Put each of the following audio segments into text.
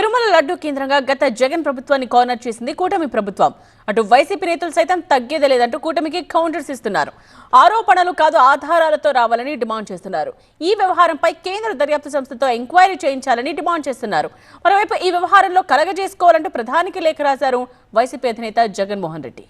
తిరుమల లడ్డు కేంద్రంగా గత జగన్ ప్రభుత్వాన్ని కార్నర్ చేసింది కూటమి ప్రభుత్వం. అటు వైసీపీ నేతలు సైతం తగ్గేదే లేదంటూ కూటమికి కౌంటర్స్ ఇస్తున్నారు. ఆరోపణలు కాదు ఆధారాలతో రావాలని డిమాండ్ చేస్తున్నారు. ఈ వ్యవహారంపై కేంద్ర దర్యాప్తు సంస్థతో ఎంక్వైరీ చేయించాలని డిమాండ్ చేస్తున్నారు. మరోవైపు ఈ వ్యవహారంలో కలగజేసుకోవాలంటూ ప్రధానికి లేఖ రాశారు వైసీపీ అధినేత జగన్మోహన్ రెడ్డి.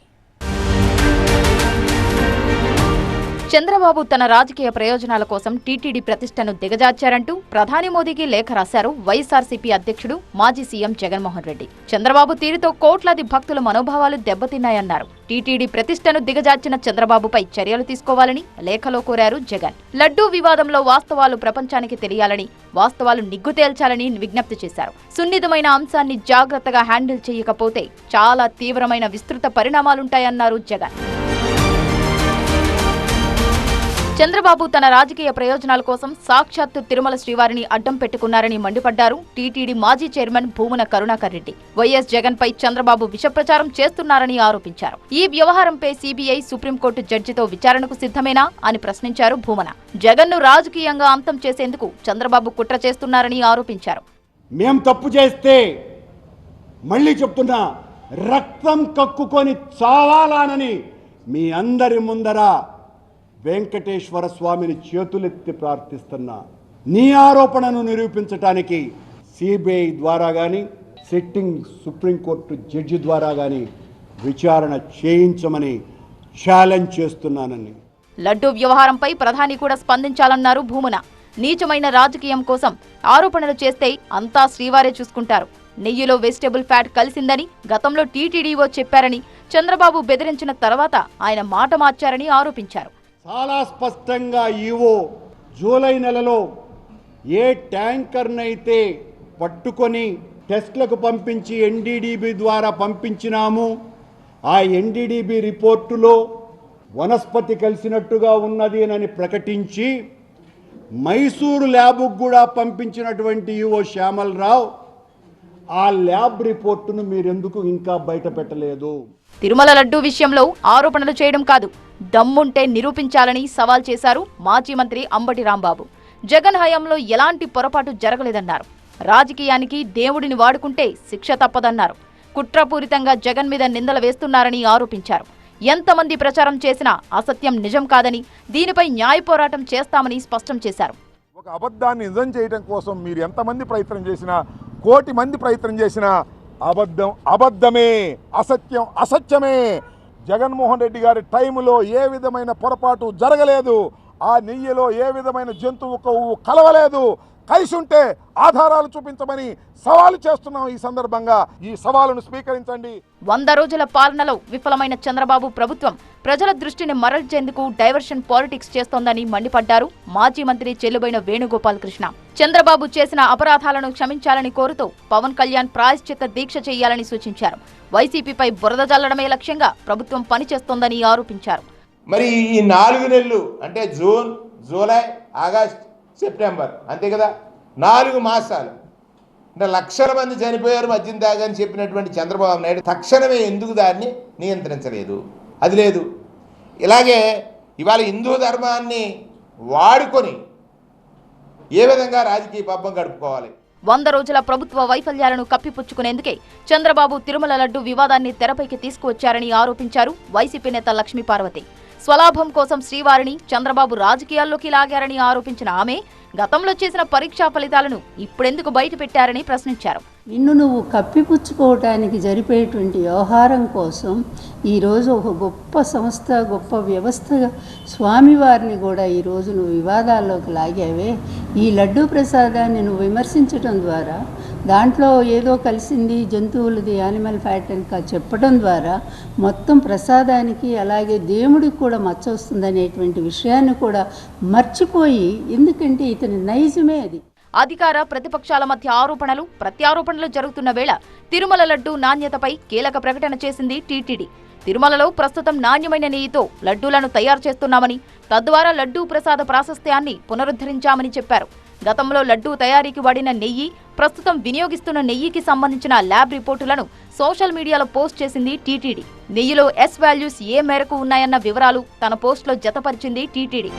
చంద్రబాబు తన రాజకీయ ప్రయోజనాల కోసం టీటీడీ ప్రతిష్టను దిగజార్చారంటూ ప్రధాని మోదీకి లేఖ రాశారు వైఎస్ఆర్సీపీ అధ్యక్షుడు మాజీ సీఎం జగన్మోహన్ రెడ్డి. చంద్రబాబు తీరుతో కోట్లాది భక్తుల మనోభావాలు దెబ్బతిన్నాయన్నారు. టీటీడీ ప్రతిష్టను దిగజార్చిన చంద్రబాబుపై చర్యలు తీసుకోవాలని లేఖలో కోరారు జగన్. లడ్డూ వివాదంలో వాస్తవాలు ప్రపంచానికి తెలియాలని వాస్తవాలు నిగ్గు తేల్చాలని విజ్ఞప్తి చేశారు. సున్నితమైన అంశాన్ని జాగ్రత్తగా హ్యాండిల్ చేయకపోతే చాలా తీవ్రమైన విస్తృత పరిణామాలుంటాయన్నారు జగన్. చంద్రబాబు తన రాజకీయ ప్రయోజనాల కోసం సాక్షాత్తు తిరుమల శ్రీవారిని అడ్డం పెట్టుకున్నారని మండిపడ్డారు టీటీడీ మాజీ చైర్మన్ భూమన కరుణాకర్ రెడ్డి. వైఎస్ జగన్ పై చంద్రబాబు విషప్రచారం చేస్తున్నారని ఆరోపించారు. ఈ వ్యవహారంపై సీబీఐ సుప్రీంకోర్టు జడ్జితో విచారణకు సిద్ధమేనా అని ప్రశ్నించారు భూమన. జగన్ను రాజకీయంగా అంతం చేసేందుకు చంద్రబాబు కుట్ర చేస్తున్నారని ఆరోపించారు. మేం తప్పు చేస్తే మళ్ళీ చెప్తున్నా రక్తం కక్కుకొని చావాలానని మీ అందరి ముందర వెంకటేశ్వర స్వామిని చేతులెత్తి ప్రార్థిస్తున్నా నీ ఆరోపణను నిరూపించటానికి సిబిఐ ద్వారా కానీ సిట్టింగ్ సుప్రీంకోర్టు జడ్జి ద్వారా కానీ విచారణ చేయించమని ఛాలెంజ్ చేస్తున్నానని. లడ్డూ వ్యవహారంపై ప్రధాని కూడా స్పందించాలన్నారు భూమన. నీచమైన రాజకీయం కోసం ఆరోపణలు చేస్తే అంతా శ్రీవారే చూసుకుంటారు. నెయ్యిలో వెజిటబుల్ ఫ్యాట్ కలిసిందని గతంలో టీటీడీఓ చెప్పారని చంద్రబాబు బెదిరించిన తర్వాత ఆయన మాట మార్చారని ఆరోపించారు. చాలా స్పష్టంగా ఈవో జూలై నెలలో ఏ ట్యాంకర్నైతే పట్టుకొని టెస్ట్లకు పంపించి ఎన్డీడీబీ ద్వారా పంపించినాము ఆ ఎన్డీడీబీ రిపోర్టులో వనస్పతి కలిసినట్టుగా ఉన్నది అని ప్రకటించి మైసూరు ల్యాబ్కు కూడా పంపించినటువంటి ఈవో శ్యామల్ రావు ఆ ల్యాబ్ రిపోర్టును మీరెందుకు ఇంకా బయట పెట్టలేదు తిరుమల లడ్డూ విషయంలో ఆరోపణలు చేయడం కాదు దమ్ముంటే నిరూపించాలని సవాల్ చేశారు మాజీ మంత్రి అంబటి రాంబాబు. జగన్ హయాంలో ఎలాంటి పొరపాటు జరగలేదన్నారు. రాజకీయానికి దేవుడిని వాడుకుంటే శిక్ష తప్పదన్నారు. కుట్రపూరితంగా జగన్ మీద నిందలు వేస్తున్నారని ఆరోపించారు. ఎంతమంది ప్రచారం చేసినా అసత్యం నిజం కాదని దీనిపై న్యాయ పోరాటం చేస్తామని స్పష్టం చేశారు. ఒక అబద్ధాన్ని నిజం చేయడం కోసం మీరు ఎంతమంది ప్రయత్నం చేసినా కోటి మంది ప్రయత్నం చేసినా అబద్ధం అబద్ధమే అసత్యం అసత్యమే. జగన్మోహన్ రెడ్డి గారి టైంలో ఏ విధమైన పొరపాటు జరగలేదు ఆ నెయ్యిలో ఏ విధమైన జంతువు కొవ్వు కలవలేదు. కలిసి ఉంటే ఆధారాలు చూపించమని సవాలు చేస్తున్నాం ఈ సందర్భంగా. ఈ సవాలును స్వీకరించండి. వంద రోజుల పాలనలో విఫలమైన చంద్రబాబు ప్రభుత్వం ప్రజల దృష్టిని మరల్చేందుకు డైవర్షన్ పాలిటిక్స్ చేస్తోందని మండిపడ్డారు మాజీ మంత్రి చెల్లుబైన వేణుగోపాల్ కృష్ణ చంద్రబాబు చేసిన అపరాధాలను క్షమించాలని కోరుతూ పవన్ కళ్యాణ్ ప్రాయశ్చిత్త దీక్ష చేయాలని సూచించారు. వైసీపీపై బురద జల్లడమే లక్ష్యంగా ప్రభుత్వం పనిచేస్తోందని ఆరోపించారు. మరి ఈ నాలుగు నెలలు అంటే జూన్ జూలై ఆగస్ట్ సెప్టెంబర్ అంతే కదా? నాలుగు మాసాలు. అంటే లక్షల మంది చనిపోయారు మద్యం తాగని చెప్పినటువంటి చంద్రబాబు నాయుడు తక్షణమే ఎందుకు దాన్ని నియంత్రించలేదు? అది లేదు. ఇలాగే ఇవాళ హిందూ ధర్మాన్ని వాడుకొని ఏ విధంగా రాజకీయ పబ్బం గడుపుకోవాలి? వంద రోజుల ప్రభుత్వ వైఫల్యాలను కప్పిపుచ్చుకునేందుకే చంద్రబాబు తిరుమల లడ్డు వివాదాన్ని తెరపైకి తీసుకువచ్చారని ఆరోపించారు వైసీపీ నేత లక్ష్మీ పార్వతి స్వలాభం కోసం శ్రీవారిని చంద్రబాబు రాజకీయాల్లోకి లాగారని ఆరోపించిన ఆమె గతంలో చేసిన పరీక్షా ఫలితాలను ఇప్పుడెందుకు బయటపెట్టారని ప్రశ్నించారు. నిన్ను నువ్వు కప్పిపుచ్చుకోవటానికి జరిపేటువంటి వ్యవహారం కోసం ఈరోజు ఒక గొప్ప సంస్థ గొప్ప వ్యవస్థగా స్వామివారిని కూడా ఈరోజు నువ్వు వివాదాల్లోకి లాగావే. ఈ లడ్డూ ప్రసాదాన్ని నువ్వు విమర్శించటం ద్వారా దాంట్లో ఏదో కలిసింది జంతువులది యానిమల్ ఫ్యాట్ అని కా- చెప్పడం ద్వారా మొత్తం ప్రసాదానికి అలాగే దేవుడికి కూడా మచ్చ వస్తుందనేటువంటి విషయాన్ని కూడా మర్చిపోయి ఎందుకంటే ఇతని నైజమే అది. అధికార ప్రతిపక్షాల మధ్య ఆరోపణలు ప్రత్యారోపణలు జరుగుతున్న వేళ తిరుమల లడ్డూ నాణ్యతపై కీలక ప్రకటన చేసింది టీటీడీ. తిరుమలలో ప్రస్తుతం నాణ్యమైన నెయ్యితో లడ్డూలను తయారు చేస్తున్నామని తద్వారా లడ్డూ ప్రసాద ప్రాశస్త్యాన్ని పునరుద్ధరించామని చెప్పారు. గతంలో లడ్డూ తయారీకి వాడిన నెయ్యి ప్రస్తుతం వినియోగిస్తున్న నెయ్యికి సంబంధించిన ల్యాబ్ రిపోర్టులను సోషల్ మీడియాలో పోస్ట్ చేసింది టీటీడీ. నెయ్యిలో ఎస్ వాల్యూస్ ఏ మేరకు ఉన్నాయన్న వివరాలు తన పోస్టులో జతపరిచింది టీటీడీ.